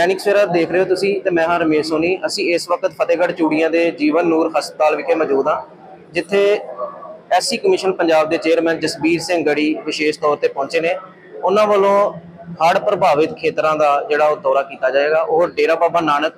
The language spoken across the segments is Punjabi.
ਦੈਨਿਕ ਸਵੇਰਾ ਦੇਖ ਰਹੇ ਹੋ ਤੁਸੀਂ ਤੇ ਮੈਂ ਹਾਂ ਰਮੇਸ਼ ਸੋਨੀ। ਅਸੀਂ ਇਸ ਵਕਤ ਫਤਿਹਗੜ੍ਹ ਚੂੜੀਆਂ ਦੇ ਜੀਵਨ ਨੂਰ ਹਸਪਤਾਲ ਵਿਖੇ ਮੌਜੂਦ ਹਾਂ, ਜਿੱਥੇ ਐਸਸੀ ਕਮਿਸ਼ਨ ਪੰਜਾਬ ਦੇ ਚੇਅਰਮੈਨ ਜਸਬੀਰ ਸਿੰਘ ਗੜੀ ਵਿਸ਼ੇਸ਼ ਤੌਰ ਤੇ ਪਹੁੰਚੇ ਨੇ। ਉਹਨਾਂ ਵੱਲੋਂ ਹੜ੍ਹ ਪ੍ਰਭਾਵਿਤ ਖੇਤਰਾਂ ਦਾ ਜਿਹੜਾ ਉਹ ਦੌਰਾ ਕੀਤਾ ਜਾਏਗਾ। ਉਹ ਡੇਰਾ ਬਾਬਾ ਨਾਨਕ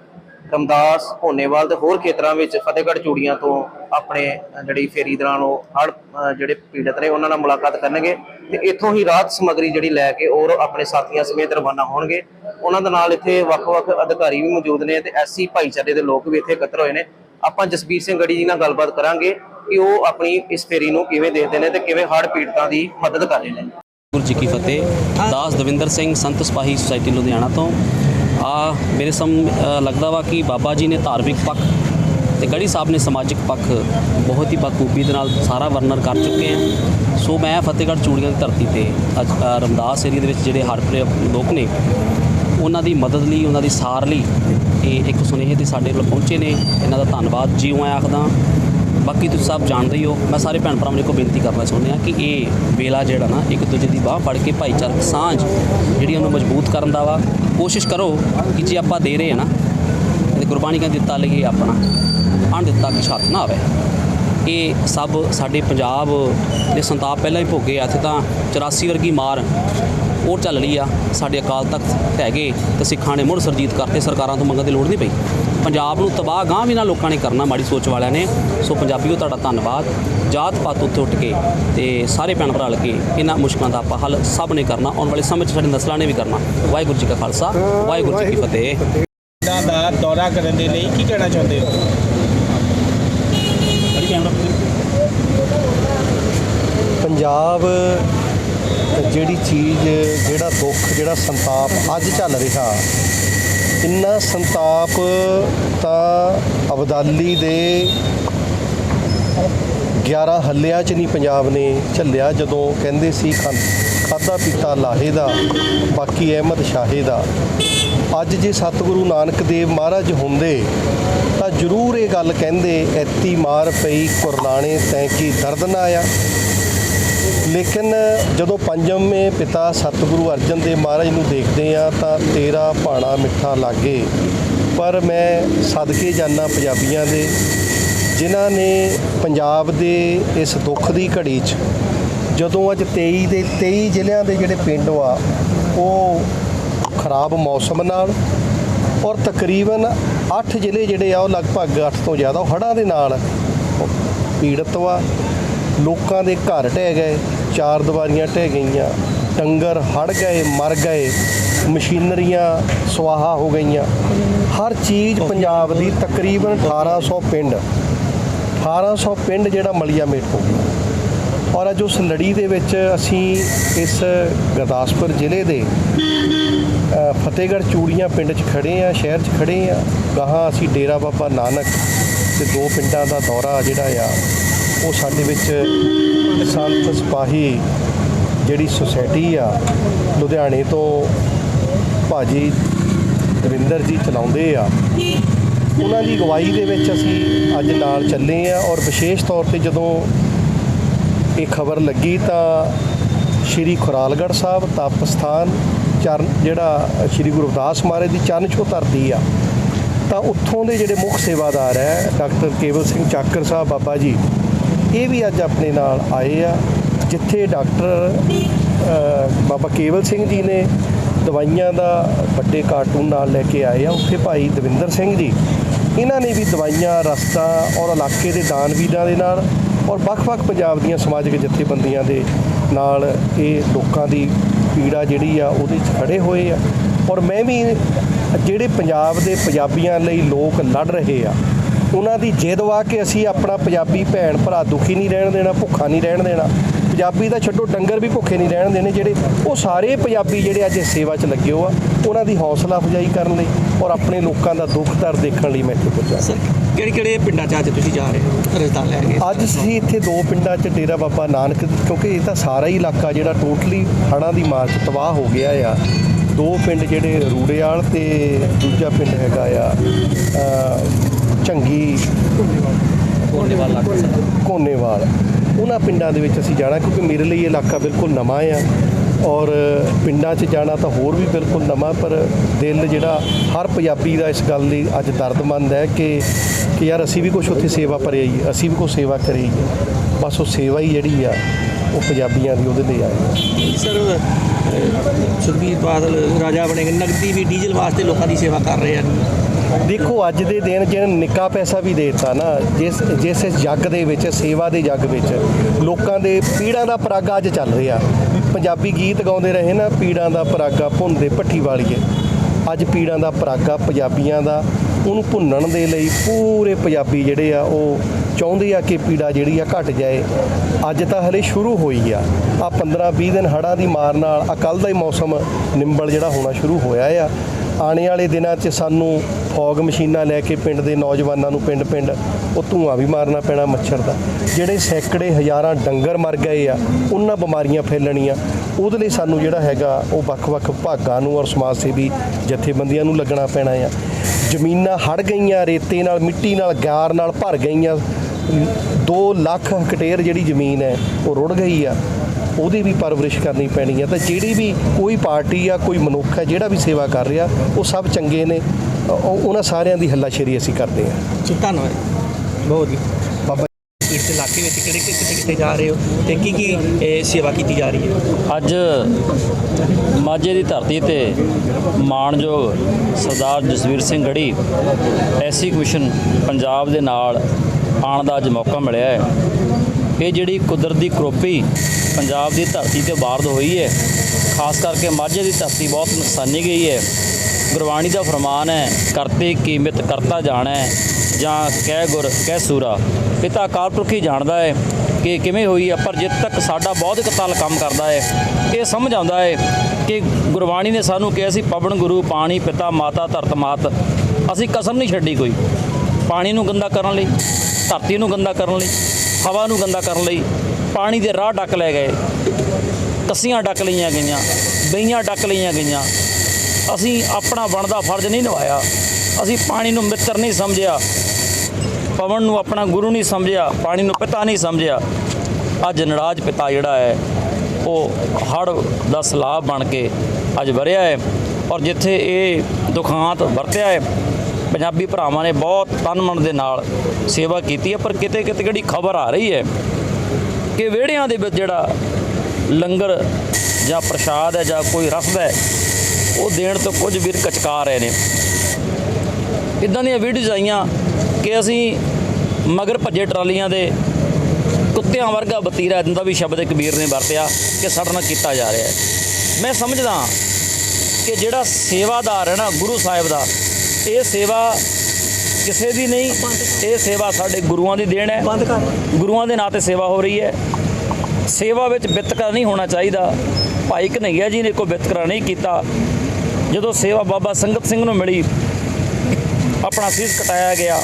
ਰਮਦਾਸ ਭੋਨੇਵਾਲ ਤੇ ਹੋਰ ਖੇਤਰਾਂ ਵਿੱਚ ਫਤਿਹਗੜ੍ਹ ਚੂੜੀਆਂ ਤੋਂ ਆਪਣੇ ਜਿਹੜੀ ਫੇਰੀ ਦੌਰਾਨ ਉਹ ਹੜ੍ਹ ਜਿਹੜੇ ਪੀੜਤ ਨੇ ਉਹਨਾਂ ਨਾਲ ਮੁਲਾਕਾਤ ਕਰਨਗੇ ਤੇ ਇੱਥੋਂ ਹੀ ਰਾਹਤ ਸਮੱਗਰੀ ਜਿਹੜੀ ਲੈ ਕੇ ਔਰ ਆਪਣੇ ਸਾਥੀਆਂ ਸਮੇਤ ਰਵਾਨਾ ਹੋਣਗੇ। ਉਹਨਾਂ ਦੇ ਨਾਲ ਇੱਥੇ ਵੱਖ-ਵੱਖ ਅਧਿਕਾਰੀ ਵੀ ਮੌਜੂਦ ਨੇ ਤੇ ਐਸਸੀ ਭਾਈਚਾਰੇ ਦੇ ਲੋਕ ਵੀ ਇੱਥੇ ਇਕੱਤਰ ਹੋਏ ਨੇ। ਆਪਾਂ ਜਸਬੀਰ ਸਿੰਘ ਗੜੀ ਜੀ ਨਾਲ ਗੱਲਬਾਤ ਕਰਾਂਗੇ ਕਿ ਉਹ ਆਪਣੀ ਇਸ ਫੇਰੀ ਨੂੰ ਕਿਵੇਂ ਦੇਖਦੇ ਨੇ ਤੇ ਕਿਵੇਂ ਹੜ੍ਹ ਪੀੜਤਾਂ ਦੀ ਮਦਦ ਕਰ ਰਹੇ ਨੇ। ਗੁਰੂ ਜੀ ਕੀ ਫਤਿਹ। ਦਾਸ ਦਵਿੰਦਰ ਸਿੰਘ, ਸੰਤ ਸਪਾਹੀ ਸੁਸਾਇਟੀ ਲੁਧਿਆਣਾ ਤੋਂ। ਆ ਮੇਰੇ ਸਮ ਲੱਗਦਾ ਵਾ ਕਿ ਬਾਬਾ ਜੀ ਨੇ ਧਾਰਮਿਕ ਪੱਖ ਤੇ ਗੜੀ ਸਾਹਿਬ ਨੇ ਸਮਾਜਿਕ ਪੱਖ ਬਹੁਤ ਹੀ ਬਖੂਬੀ ਦੇ ਨਾਲ ਸਾਰਾ ਵਰਣਨ ਕਰ ਚੁੱਕੇ ਆ। ਸੋ ਮੈਂ ਫਤਿਹਗੜ੍ਹ ਚੂੜੀਆਂ ਦੀ ਧਰਤੀ ਤੇ ਅੱਜ ਰਮਦਾਸ ਏਰੀਆ ਦੇ ਵਿੱਚ ਜਿਹੜੇ ਹੜ੍ਹ ਲੋਕ ਨੇ, ਉਹਨਾਂ ਦੀ ਮਦਦ ਲਈ, ਉਹਨਾਂ ਦੀ ਸਾਰ ਲਈ ਇਹ ਇੱਕ ਸੁਨੇਹੇ ਤੇ ਸਾਡੇ ਕੋਲ ਪਹੁੰਚੇ ਨੇ। ਇਹਨਾਂ ਦਾ ਧੰਨਵਾਦ। ਜੀ ਮੈਂ ਆਖਦਾ ਬਾਕੀ ਤੁਸੀਂ ਸਭ ਜਾਣਦੇ ਹੀ ਹੋ, ਮੈਂ ਸਾਰੇ ਭੈਣ ਭਰਾਵਾਂ ਨੂੰ ਇੱਕੋ ਬੇਨਤੀ ਕਰਨਾ ਚਾਹੁੰਦੇ ਆ ਕਿ ਇਹ ਵੇਲਾ ਜਿਹੜਾ ਨਾ, ਇੱਕ ਦੂਜੇ ਦੀ ਬਾਹ ਫੜ ਕੇ ਭਾਈਚਾਰਕ ਸਾਂਝ ਜਿਹੜੀ ਉਹਨੂੰ ਮਜ਼ਬੂਤ ਕਰਨ ਦਾ ਵਾ, ਕੋਸ਼ਿਸ਼ ਕਰੋ ਕਿ ਜੇ ਆਪਾਂ ਦੇ ਰਹੇ ਆ ਨਾ, ਤੇ ਗੁਰਬਾਣੀ ਕਹਿੰਦੀ ਦਿੱਤਾ ਲਈਏ ਆਪਣਾ ਅਣ ਦਿੱਤਾ ਕਿ ਹੱਥ ਨਾ ਆਵੇ। ਇਹ ਸਭ ਸਾਡੇ ਪੰਜਾਬ ਦੇ ਸੰਤਾਪ ਪਹਿਲਾਂ ਹੀ ਭੋਗੇ ਆ, ਇੱਥੇ ਤਾਂ 84 ਵਰਗੀ ਮਾਰ ਉਹ ਚੱਲ ਰਹੀ ਆ, ਸਾਡੇ ਅਕਾਲ ਤਖਤ ਹੈਗੇ ਤੇ ਸਿੱਖਾਂ ਨੇ ਮੁੜ ਸਰਜੀਤ ਕਰਤੇ ਸਰਕਾਰਾਂ ਤੋਂ ਮੰਗਣ ਦੀ ਲੋੜ ਨਹੀਂ ਪਈ। ਪੰਜਾਬ ਨੂੰ ਤਬਾਹ ਗਾਂ ਵੀ ਨਾ ਲੋਕਾਂ ਨੇ ਕਰਨਾ ਮਾੜੀ ਸੋਚ ਵਾਲਿਆਂ ਨੇ। ਸੋ ਪੰਜਾਬੀਓ ਤੁਹਾਡਾ ਧੰਨਵਾਦ। ਜਾਤ ਪਾਤ ਉੱਤੇ ਉੱਠ ਕੇ ਤੇ ਸਾਰੇ ਭੈਣ ਭਰਾ ਕੇ ਇਹਨਾਂ ਮੁਸ਼ਕਲਾਂ ਦਾ ਆਪਾਂ ਹੱਲ ਸਭ ਨੇ ਕਰਨਾ। ਆਉਣ ਵਾਲੇ ਸਮੇਂ 'ਚ ਸਾਡੇ ਨਸਲਾਂ ਨੇ ਵੀ ਕਰਨਾ। ਵਾਹਿਗੁਰੂ ਜੀ ਕਾ ਖਾਲਸਾ ਵਾਹਿਗੁਰੂ ਜੀ ਕੀ ਫਤਿਹ। ਦਾ ਦੌਰਾ ਕਰਨ ਦੇ ਲਈ ਕੀ ਕਹਿਣਾ ਚਾਹੁੰਦੇ ਹੋ? ਪੰਜਾਬ ਜਿਹੜੀ ਚੀਜ਼ ਜਿਹੜਾ ਦੁੱਖ ਜਿਹੜਾ ਸੰਤਾਪ ਅੱਜ ਚੱਲ ਰਿਹਾ ਇੰਨਾ ਸੰਤਾਪ ਤਾਂ ਅਬਦਾਲੀ ਦੇ 11 ਹੱਲਿਆਂ 'ਚ ਨਹੀਂ ਪੰਜਾਬ ਨੇ ਝੱਲਿਆ, ਜਦੋਂ ਕਹਿੰਦੇ ਸੀ ਖਾ- ਖਾਧਾ ਪੀਤਾ ਲਾਹੇ ਦਾ, ਬਾਕੀ ਅਹਿਮਦ ਸ਼ਾਹੇ ਦਾ। ਅੱਜ ਜੇ ਸਤਿਗੁਰੂ ਨਾਨਕ ਦੇਵ ਮਹਾਰਾਜ ਹੁੰਦੇ, ਤਾਂ ਜ਼ਰੂਰ ਇਹ ਗੱਲ ਕਹਿੰਦੇ, ਐਤੀ ਮਾਰ ਪਈ ਕੁਰਲਾਣੇ ਤੈਂ ਕੀ ਦਰਦ ਨਾ ਆਇਆ? ਲੇਕਿਨ ਜਦੋਂ ਪੰਜਵੇਂ ਪਿਤਾ ਸਤਿਗੁਰੂ ਅਰਜਨ ਦੇਵ ਮਹਾਰਾਜ ਨੂੰ ਦੇਖਦੇ ਆ ਤਾਂ ਤੇਰਾ ਭਾਣਾ ਮਿੱਠਾ ਲਾਗੇ। ਪਰ ਮੈਂ ਸਦਕੇ ਜਾਣਾ ਪੰਜਾਬੀਆਂ ਦੇ, ਜਿਨ੍ਹਾਂ ਨੇ ਪੰਜਾਬ ਦੇ ਇਸ ਦੁੱਖ ਦੀ ਘੜੀ 'ਚ ਜਦੋਂ ਅੱਜ 23 ਦੇ 23 ਜ਼ਿਲ੍ਹਿਆਂ ਦੇ ਜਿਹੜੇ ਪਿੰਡ ਆ, ਉਹ ਖਰਾਬ ਮੌਸਮ ਨਾਲ ਔਰ ਤਕਰੀਬਨ 8 ਜ਼ਿਲ੍ਹੇ ਜਿਹੜੇ ਆ, ਉਹ ਲਗਭਗ 8 ਤੋਂ ਜ਼ਿਆਦਾ ਹੜ੍ਹਾਂ ਦੇ ਨਾਲ ਪੀੜਤ ਵਾ। ਲੋਕਾਂ ਦੇ ਘਰ ਢਹਿ ਗਏ, ਚਾਰ ਦੀਵਾਰੀਆਂ ਢਹਿ ਗਈਆਂ, ਡੰਗਰ ਹੜ ਗਏ, ਮਰ ਗਏ, ਮਸ਼ੀਨਰੀਆਂ ਸਵਾਹਾ ਹੋ ਗਈਆਂ। ਹਰ ਚੀਜ਼ ਪੰਜਾਬ ਦੀ ਤਕਰੀਬਨ 1800 ਪਿੰਡ 1800 ਪਿੰਡ ਜਿਹੜਾ ਮਲੀਆ ਮੇਟ ਹੋ ਗਿਆ ਔਰ ਅੱਜ ਉਸ ਲੜੀ ਦੇ ਵਿੱਚ ਅਸੀਂ ਇਸ ਗੁਰਦਾਸਪੁਰ ਜ਼ਿਲ੍ਹੇ ਦੇ ਫਤਿਹਗੜ੍ਹ ਚੂੜੀਆਂ ਪਿੰਡ 'ਚ ਖੜੇ ਆ ਸ਼ਹਿਰ 'ਚ ਖੜੇ ਆ ਗਾਹਾਂ ਅਸੀਂ ਡੇਰਾ ਬਾਬਾ ਨਾਨਕ ਤੇ ਦੋ ਪਿੰਡਾਂ ਦਾ ਦੌਰਾ ਜਿਹੜਾ ਆ ਉਹ ਸਾਡੇ ਵਿੱਚ ਸੰਤ ਸਿਪਾਹੀ ਜਿਹੜੀ ਸੁਸਾਇਟੀ ਆ, ਲੁਧਿਆਣੇ ਤੋਂ ਭਾਜੀ ਦਵਿੰਦਰ ਜੀ ਚਲਾਉਂਦੇ ਆ। ਉਹਨਾਂ ਦੀ ਅਗਵਾਈ ਦੇ ਵਿੱਚ ਅਸੀਂ ਅੱਜ ਨਾਲ ਚੱਲੇ ਆ ਔਰ ਵਿਸ਼ੇਸ਼ ਤੌਰ ਤੇ ਜਦੋਂ ਇਹ ਖਬਰ ਲੱਗੀ ਤਾਂ ਸ਼੍ਰੀ ਖੁਰਾਲਗੜ੍ਹ ਸਾਹਿਬ ਤਪ ਸਥਾਨ ਚਰਨ ਜਿਹੜਾ ਸ਼੍ਰੀ ਗੁਰੂ ਰਵਿਦਾਸ ਮਹਾਰਾਜ ਦੀ ਚਰਨ ਛੋਹ ਧਰਤੀ ਆ, ਤਾਂ ਉੱਥੋਂ ਦੇ ਜਿਹੜੇ ਮੁੱਖ ਸੇਵਾਦਾਰ ਹੈ ਡਾਕਟਰ ਕੇਵਲ ਸਿੰਘ ਚਾਕਰ ਸਾਹਿਬ ਬਾਬਾ ਜੀ ਇਹ ਵੀ ਅੱਜ ਆਪਣੇ ਨਾਲ ਆਏ ਆ, ਜਿੱਥੇ ਡਾਕਟਰ ਬਾਬਾ ਕੇਵਲ ਸਿੰਘ ਜੀ ਨੇ ਦਵਾਈਆਂ ਦਾ ਵੱਡੇ ਕਾਰਟੂਨ ਨਾਲ ਲੈ ਕੇ ਆਏ ਆ। ਉੱਥੇ ਭਾਈ ਦਵਿੰਦਰ ਸਿੰਘ ਜੀ, ਇਹਨਾਂ ਨੇ ਵੀ ਦਵਾਈਆਂ, ਰਸਤਾ ਔਰ ਇਲਾਕੇ ਦੇ ਦਾਨਵੀਰਾਂ ਦੇ ਨਾਲ ਔਰ ਵੱਖ-ਵੱਖ ਪੰਜਾਬ ਦੀਆਂ ਸਮਾਜਿਕ ਜਥੇਬੰਦੀਆਂ ਦੇ ਨਾਲ ਇਹ ਲੋਕਾਂ ਦੀ ਪੀੜਾ ਜਿਹੜੀ ਆ, ਉਹਦੇ 'ਚ ਖੜੇ ਹੋਏ ਆ। ਔਰ ਮੈਂ ਵੀ ਜਿਹੜੇ ਪੰਜਾਬ ਦੇ ਪੰਜਾਬੀਆਂ ਲਈ ਲੋਕ ਲੜ ਰਹੇ ਆ ਉਹਨਾਂ ਦੀ ਜਿੱਦ ਵਾ ਕਿ ਅਸੀਂ ਆਪਣਾ ਪੰਜਾਬੀ ਭੈਣ ਭਰਾ ਦੁਖੀ ਨਹੀਂ ਰਹਿਣ ਦੇਣਾ ਭੁੱਖਾ ਨਹੀਂ ਰਹਿਣ ਦੇਣਾ। ਪੰਜਾਬੀ ਦਾ ਛੱਡੋ ਡੰਗਰ ਵੀ ਭੁੱਖੇ ਨਹੀਂ ਰਹਿਣ ਦੇਣੇ ਜਿਹੜੇ ਉਹ ਸਾਰੇ ਪੰਜਾਬੀ ਜਿਹੜੇ ਅੱਜ ਸੇਵਾ 'ਚ ਲੱਗੇ ਹੋ ਆ। ਉਹਨਾਂ ਦੀ ਹੌਸਲਾ ਅਫਜ਼ਾਈ ਕਰਨ ਲਈ ਔਰ ਆਪਣੇ ਲੋਕਾਂ ਦਾ ਦੁੱਖ ਦਰਦ ਦੇਖਣ ਲਈ ਮੈਂ ਇੱਥੇ ਪਹੁੰਚਿਆ ਸਰ ਕਿਹੜੇ ਕਿਹੜੇ ਪਿੰਡਾਂ 'ਚ ਅੱਜ ਤੁਸੀਂ ਜਾ ਰਹੇ ਹੋ? ਰਸਤਾ ਲੈ ਕੇ? ਅੱਜ ਅਸੀਂ ਇੱਥੇ ਦੋ ਪਿੰਡਾਂ 'ਚ ਡੇਰਾ ਬਾਬਾ ਨਾਨਕ ਕਿਉਂਕਿ ਇਹ ਤਾਂ ਸਾਰਾ ਹੀ ਇਲਾਕਾ ਜਿਹੜਾ ਟੋਟਲੀ ਹੜ੍ਹਾਂ ਦੀ ਮਾਰ 'ਚ ਤਬਾਹ ਹੋ ਗਿਆ ਆ। ਦੋ ਪਿੰਡ ਜਿਹੜੇ ਰੂੜੇਵਾਲ ਤੇ ਦੂਜਾ ਪਿੰਡ ਹੈਗਾ ਆ ਝੰਗੀ ਸਰ ਕੋਨੇਵਾਲ। ਉਹਨਾਂ ਪਿੰਡਾਂ ਦੇ ਵਿੱਚ ਅਸੀਂ ਜਾਣਾ ਕਿਉਂਕਿ ਮੇਰੇ ਲਈ ਇਹ ਇਲਾਕਾ ਬਿਲਕੁਲ ਨਵਾਂ ਆ ਔਰ ਪਿੰਡਾਂ 'ਚ ਜਾਣਾ ਤਾਂ ਹੋਰ ਵੀ ਬਿਲਕੁਲ ਨਵਾਂ ਪਰ ਦਿਲ ਜਿਹੜਾ ਹਰ ਪੰਜਾਬੀ ਦਾ ਇਸ ਗੱਲ ਲਈ ਅੱਜ ਦਰਦਮੰਦ ਹੈ ਕਿ ਕਿ ਯਾਰ ਅਸੀਂ ਵੀ ਕੁਝ ਉੱਥੇ ਸੇਵਾ ਭਰੇ ਆਈਏ ਅਸੀਂ ਵੀ ਕੁਝ ਸੇਵਾ ਕਰੀ ਬਸ ਉਹ ਸੇਵਾ ਹੀ ਜਿਹੜੀ ਆ ਉਹ ਪੰਜਾਬੀਆਂ ਦੀ ਉਹਦੇ ਲਈ ਆਈ ਹੈ ਸਰ ਸੁਖਬੀਰ ਬਾਦਲ ਰਾਜਾ ਬਣੇ ਨਗਦੀ ਵੀ ਡੀਜ਼ਲ ਵਾਸਤੇ ਲੋਕਾਂ ਦੀ ਸੇਵਾ ਕਰ ਰਹੇ ਹਨ ਦੇਖੋ, ਅੱਜ ਦੇ ਦਿਨ ਜਿਹਨ ਨਿੱਕਾ ਪੈਸਾ ਵੀ ਦੇ ਦਿੱਤਾ ਨਾ, ਜਿਸ ਜਿਸ ਇਸ ਜੱਗ ਦੇ ਵਿੱਚ, ਸੇਵਾ ਦੇ ਜੱਗ ਵਿੱਚ, ਲੋਕਾਂ ਦੇ ਪੀੜਾਂ ਦਾ ਪਰਾਗਾ ਅੱਜ ਚੱਲ ਰਿਹਾ। ਪੰਜਾਬੀ ਗੀਤ ਗਾਉਂਦੇ ਰਹੇ ਨਾ, ਪੀੜਾਂ ਦਾ ਪਰਾਗਾ ਭੁੰਨਦੇ ਭੱਠੀ ਵਾਲੀਏ ਅੱਜ ਪੀੜਾਂ ਦਾ ਪਰਾਗਾ ਪੰਜਾਬੀਆਂ ਦਾ, ਉਹਨੂੰ ਭੁੰਨਣ ਦੇ ਲਈ ਪੂਰੇ ਪੰਜਾਬੀ ਜਿਹੜੇ ਆ, ਉਹ ਚਾਹੁੰਦੇ ਆ ਕਿ ਪੀੜਾ ਜਿਹੜੀ ਆ ਘਟ ਜਾਏ। ਅੱਜ ਤਾਂ ਹਲੇ ਸ਼ੁਰੂ ਹੋਈ ਆ। ਆ 15 20 ਦਿਨ ਹੜ੍ਹਾਂ ਦੀ ਮਾਰ ਨਾਲ ਅਕਲ ਦਾ ਹੀ ਮੌਸਮ ਨਿੰਬਲ ਜਿਹੜਾ ਹੋਣਾ ਸ਼ੁਰੂ ਹੋਇਆ ਆ। ਆਉਣੇ ਵਾਲੇ ਦਿਨਾਂ 'ਚ ਸਾਨੂੰ ਫੌਗ ਮਸ਼ੀਨਾਂ ਲੈ ਕੇ ਪਿੰਡ ਦੇ ਨੌਜਵਾਨਾਂ ਨੂੰ ਪਿੰਡ-ਪਿੰਡ ਉਹ ਧੂਆਂ ਵੀ ਮਾਰਨਾ ਪੈਣਾ ਮੱਛਰ ਦਾ। ਜਿਹੜੇ ਸੈਂਕੜੇ ਹਜ਼ਾਰਾਂ ਡੰਗਰ ਮਰ ਗਏ ਆ, ਉਹਨਾਂ ਬਿਮਾਰੀਆਂ ਫੈਲਣੀਆਂ। ਉਹਦੇ ਲਈ ਸਾਨੂੰ ਜਿਹੜਾ ਹੈਗਾ ਉਹ ਵੱਖ-ਵੱਖ ਭਾਗਾਂ ਨੂੰ ਔਰ ਸਮਾਜ ਸੇਵੀ ਜਥੇਬੰਦੀਆਂ ਨੂੰ ਲੱਗਣਾ ਪੈਣਾ ਆ। ਜ਼ਮੀਨਾਂ ਹੜ ਗਈਆਂ, ਰੇਤੇ ਨਾਲ, ਮਿੱਟੀ ਨਾਲ, ਗਾਰ ਨਾਲ ਭਰ ਗਈਆਂ। 2 ਲੱਖ ਹੈਕਟੇਅਰ ਜਿਹੜੀ ਜ਼ਮੀਨ ਹੈ, ਉਹ ਰੁੜ ਗਈ ਆ। ਉਹਦੀ ਵੀ ਪਰਵਰਿਸ਼ ਕਰਨੀ ਪੈਣੀ ਹੈ ਤਾਂ ਜਿਹੜੀ ਵੀ ਕੋਈ ਪਾਰਟੀ ਆ ਕੋਈ ਮਨੁੱਖ ਹੈ ਜਿਹੜਾ ਵੀ ਸੇਵਾ ਕਰ ਰਿਹਾ ਉਹ ਸਭ ਚੰਗੇ ਨੇ। ਉਹ- ਉਹਨਾਂ ਸਾਰਿਆਂ ਦੀ ਹੱਲਾਸ਼ੇਰੀ ਅਸੀਂ ਕਰਦੇ ਹਾਂ ਸੋ ਧੰਨਵਾਦ। ਬਹੁਤ ਜੀ। ਬਾਬਾ ਇਸ ਇਲਾਕੇ ਵਿੱਚ ਕਿਹੜੇ ਕਿੱਥੇ ਕਿੱਥੇ ਜਾ ਰਹੇ ਹੋ ਤੇ ਕੀ ਕੀ ਇਹ, ਸੇਵਾ ਕੀਤੀ ਜਾ ਰਹੀ ਹੈ? ਅੱਜ ਮਾਝੇ ਦੀ ਧਰਤੀ ਤੇ ਮਾਣਯੋਗ ਸਰਦਾਰ ਜਸਵੀਰ ਸਿੰਘ ਗੜੀ ਐਸੀ ਕਮਿਸ਼ਨ ਪੰਜਾਬ ਦੇ ਨਾਲ ਆਉਣ ਦਾ ਅੱਜ ਮੌਕਾ ਮਿਲਿਆ ਹੈ। ਇਹ ਜਿਹੜੀ ਕੁਦਰਤੀ ਕਰੋਪੀ ਪੰਜਾਬ ਦੀ ਧਰਤੀ ਤੇ ਵਾਰਦ ਹੋਈ ਹੈ। ਖਾਸ ਕਰਕੇ ਮਾਝੇ ਦੀ ਧਰਤੀ ਬਹੁਤ ਨੁਕਸਾਨੀ ਗਈ ਹੈ। ਗੁਰਬਾਣੀ ਦਾ ਫਰਮਾਨ ਹੈ, ਕਰਤੇ ਕੀਮਤ ਕਰਤਾ ਜਾਣੈ ਜਾਂ ਕਹਿ ਗੁਰ, ਕਹਿ ਸੂਰਾ। ਪਿਤਾ ਅਕਾਲ ਪੁਰਖ ਜਾਣਦਾ ਹੈ ਕਿ ਕਿਵੇਂ ਹੋਈ ਹੈ, ਪਰ ਜਿੱਦ ਤੱਕ ਸਾਡਾ ਬੌਧਿਕ ਤਲ ਕੰਮ ਕਰਦਾ ਹੈ। ਇਹ ਸਮਝ ਆਉਂਦਾ ਹੈ ਕਿ ਗੁਰਬਾਣੀ ਨੇ ਸਾਨੂੰ ਕਿਹਾ ਸੀ, ਪਵਨ ਗੁਰੂ, ਪਾਣੀ, ਪਿਤਾ, ਮਾਤਾ, ਧਰਤ, ਮਾਤ। ਅਸੀਂ ਕਸਮ ਨਹੀਂ ਛੱਡੀ ਕੋਈ। ਪਾਣੀ ਨੂੰ ਗੰਦਾ ਕਰਨ ਲਈ, ਧਰਤੀ ਨੂੰ ਗੰਦਾ ਕਰਨ ਲਈ, ਹਵਾ ਨੂੰ ਗੰਦਾ ਕਰਨ ਲਈ ਪਾਣੀ ਦੇ ਰਾਹ ਡੱਕ ਲੈ ਗਏ। ਕੱਸੀਆਂ ਡੱਕ ਲਈਆਂ ਗਈਆਂ, ਬਈਆਂ ਡੱਕ ਲਈਆਂ ਗਈਆਂ। ਅਸੀਂ ਆਪਣਾ ਬਣਦਾ ਫਰਜ਼ ਨਹੀਂ ਨਿਭਾਇਆ। ਅਸੀਂ ਪਾਣੀ ਨੂੰ ਮਿੱਤਰ ਨਹੀਂ ਸਮਝਿਆ। ਪਵਨ ਨੂੰ ਆਪਣਾ ਗੁਰੂ ਨਹੀਂ ਸਮਝਿਆ, ਪਾਣੀ ਨੂੰ ਪਿਤਾ ਨਹੀਂ ਸਮਝਿਆ। ਅੱਜ ਨਰਾਜ ਪਿਤਾ ਜਿਹੜਾ ਹੈ, ਉਹ ਹੜ ਦਾ ਸਲਾਬ ਬਣ ਕੇ ਅੱਜ ਵਰਿਆ ਹੈ ਔਰ ਜਿੱਥੇ ਇਹ ਦੁਖਾਂਤ ਵਰਤਿਆ ਹੈ, ਪੰਜਾਬੀ ਭਰਾਵਾਂ ਨੇ ਬਹੁਤ ਤਨ ਮਨ ਦੇ ਨਾਲ ਸੇਵਾ ਕੀਤੀ ਹੈ, ਪਰ ਕਿਤੇ ਕਿਤੇ ਕਿਹੜੀ ਖਬਰ ਆ ਰਹੀ ਹੈ ਕਿ ਵਿਹੜਿਆਂ ਦੇ ਵਿੱਚ ਜਿਹੜਾ ਲੰਗਰ ਜਾਂ ਪ੍ਰਸ਼ਾਦ ਹੈ ਜਾਂ ਕੋਈ ਰਸਦ ਹੈ, ਉਹ ਦੇਣ ਤੋਂ ਕੁਝ ਵੀਰ ਕਚਕਾ ਰਹੇ ਨੇ। ਇਦਾਂ ਦੀਆਂ ਵੀਡੀਓਜ਼ ਆਈਆਂ ਕਿ ਅਸੀਂ ਮਗਰ ਭੱਜੇ ਟਰਾਲੀਆਂ ਦੇ ਕੁੱਤਿਆਂ ਵਰਗਾ ਬਤੀਰਾ ਦਿੰਦਾ ਵੀ ਸ਼ਬਦ ਕਬੀਰ ਨੇ ਵਰਤਿਆ ਕਿ ਸਾਡੇ ਨਾਲ ਕੀਤਾ ਜਾ ਰਿਹਾ ਹੈ। ਮੈਂ ਸਮਝਦਾ ਕਿ ਜਿਹੜਾ ਸੇਵਾਦਾਰ ਹੈ ਨਾ, ਗੁਰੂ ਸਾਹਿਬ ਦਾ, ਇਹ ਸੇਵਾ ਕਿਸੇ ਦੀ ਨਹੀਂ ਇਹ ਸੇਵਾ ਸਾਡੇ ਗੁਰੂਆਂ ਦੀ ਦੇਣ ਹੈ। ਗੁਰੂਆਂ ਦੇ ਨਾਂ ਤੇ ਸੇਵਾ ਹੋ ਰਹੀ ਹੈ। ਸੇਵਾ ਵਿੱਚ ਵਿਤਕਰਾ ਨਹੀਂ ਹੋਣਾ ਚਾਹੀਦਾ। ਭਾਈ ਕਨਈਆ ਜੀ ਨੇ ਕੋਈ ਵਿਤਕਰਾ ਨਹੀਂ ਕੀਤਾ। ਜਦੋਂ ਸੇਵਾ ਬਾਬਾ ਸੰਗਤ ਸਿੰਘ ਨੂੰ ਮਿਲੀ ਆਪਣਾ ਸੀਸ ਕਟਾਇਆ ਗਿਆ।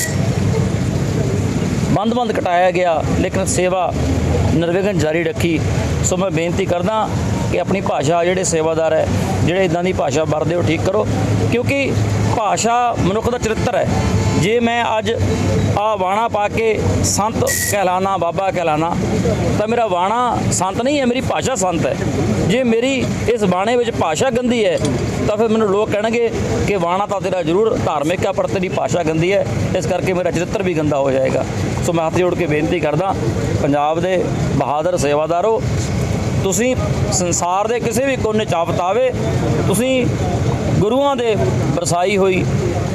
ਬੰਦ-ਬੰਦ ਕਟਾਇਆ ਗਿਆ ਲੇਕਿਨ ਸੇਵਾ ਨਿਰਵਿਘਨ ਜਾਰੀ ਰੱਖੀ। ਸੋ ਮੈਂ ਬੇਨਤੀ ਕਰਦਾ ਕਿ ਆਪਣੀ ਭਾਸ਼ਾ ਜਿਹੜੇ ਸੇਵਾਦਾਰ ਹੈ ਜਿਹੜੇ ਇਦਾਂ ਦੀ ਭਾਸ਼ਾ ਵਰਦੇ ਹੋ ਠੀਕ ਕਰੋ। ਕਿਉਂਕਿ ਭਾਸ਼ਾ ਮਨੁੱਖ ਦਾ ਚਰਿੱਤਰ ਹੈ। ਜੇ ਮੈਂ ਅੱਜ ਆ ਬਾਣਾ ਪਾ ਕੇ ਸੰਤ ਕਹਿਲਾਣਾ ਬਾਬਾ ਕਹਿਲਾਣਾ ਤਾਂ ਮੇਰਾ ਬਾਣਾ ਸੰਤ ਨਹੀਂ ਹੈ, ਮੇਰੀ ਭਾਸ਼ਾ ਸੰਤ ਹੈ। ਜੇ ਮੇਰੀ ਇਸ ਬਾਣੇ ਵਿੱਚ ਭਾਸ਼ਾ ਗੰਦੀ ਹੈ, ਤਾਂ ਫਿਰ ਮੈਨੂੰ ਲੋਕ ਕਹਿਣਗੇ ਕਿ ਬਾਣਾ ਤਾਂ ਤੇਰਾ ਜ਼ਰੂਰ ਧਾਰਮਿਕ ਹੈ ਪਰ ਤੇਰੀ ਭਾਸ਼ਾ ਗੰਦੀ ਹੈ, ਇਸ ਕਰਕੇ ਮੇਰਾ ਚਰਿੱਤਰ ਵੀ ਗੰਦਾ ਹੋ ਜਾਏਗਾ। ਸੋ ਮੈਂ ਹੱਥ ਜੋੜ ਕੇ ਬੇਨਤੀ ਕਰਦਾ, ਪੰਜਾਬ ਦੇ ਬਹਾਦਰ ਸੇਵਾਦਾਰੋ, ਤੁਸੀਂ ਸੰਸਾਰ ਦੇ ਕਿਸੇ ਵੀ ਕੋਨੇ ਚਾਪਤਾਵੇ ਤੁਸੀਂ ਗੁਰੂਆਂ ਦੇ ਵਰਸਾਈ ਹੋਈ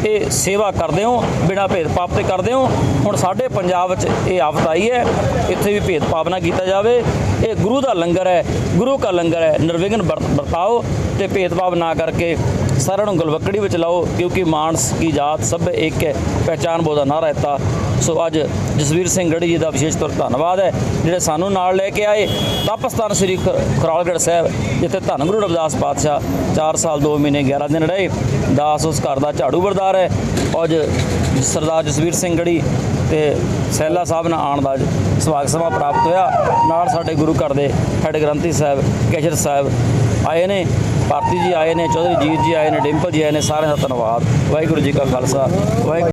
ਇਹ ਸੇਵਾ ਕਰਦੇ ਹੋ, ਬਿਨਾਂ ਭੇਦਭਾਵ ਤੇ ਕਰਦੇ ਹੋ। ਹੁਣ ਸਾਡੇ ਪੰਜਾਬ ਵਿੱਚ ਇਹ ਆਫਤ ਆਈ ਹੈ, ਇੱਥੇ ਵੀ ਭੇਦਭਾਵ ਨਾ ਕੀਤਾ ਜਾਵੇ। ਇਹ ਗੁਰੂ ਦਾ ਲੰਗਰ ਹੈ, ਗੁਰੂ ਦਾ ਲੰਗਰ ਹੈ, ਨਿਰਵਿਘਨ ਵਰਤਾਓ ਤੇ ਭੇਦਭਾਵ ਨਾ ਕਰਕੇ ਸਾਰਿਆਂ ਨੂੰ ਗਲਵੱਕੜੀ ਵਿੱਚ ਲਾਓ, ਕਿਉਂਕਿ ਮਾਨਸ ਕੀ ਜਾਤ ਸਭ ਇੱਕ ਹੈ, ਪਹਿਚਾਨ ਬੋਦਾ ਨਾ ਰਹਤਾ। ਸੋ ਅੱਜ ਜਸਵੀਰ ਸਿੰਘ ਗੜੀ ਜੀ ਦਾ ਵਿਸ਼ੇਸ਼ ਤੌਰ ਧੰਨਵਾਦ ਹੈ। ਜਿਹੜੇ ਸਾਨੂੰ ਨਾਲ ਲੈ ਕੇ ਆਏ ਤਪਸਤਾਨ ਸ੍ਰੀ ਖ- ਖਰਾਲਗੜ੍ਹ ਸਾਹਿਬ, ਜਿੱਥੇ ਧੰਨ ਗੁਰੂ ਰਵਿਦਾਸ ਪਾਤਸ਼ਾਹ 4 ਸਾਲ 2 ਮਹੀਨੇ 11 ਦਿਨ ਰਹੇ। ਦਾਸ ਉਸ ਘਰ ਦਾ ਝਾੜੂ ਬਰਦਾਰ ਹੈ। ਅੱਜ ਸਰਦਾਰ ਜਸਵੀਰ ਸਿੰਘ ਗੜੀ ਤੇ ਸੈਲਾ ਸਾਹਿਬ ਨਾਲ ਆਉਣ ਦਾ ਸੁਭਾਗ ਸਮਾਂ ਪ੍ਰਾਪਤ ਹੋਇਆ। ਨਾਲ ਸਾਡੇ ਗੁਰੂ ਘਰ ਦੇ ਹੈਡ ਗ੍ਰੰਥੀ ਸਾਹਿਬ, ਕੇਸ਼ਰ ਸਾਹਿਬ ਆਏ ਨੇ। ਭਾਰਤੀ ਜੀ ਆਏ ਨੇ, ਚੌਧਰੀ ਜੀਤ ਜੀ ਆਏ ਨੇ, ਡਿੰਪਲ ਜੀ ਆਏ ਨੇ, ਸਾਰਿਆਂ ਦਾ ਧੰਨਵਾਦ। ਵਾਹਿਗੁਰੂ ਜੀ ਕਾ ਖਾਲਸਾ, ਵਾਹਿਗੁਰੂ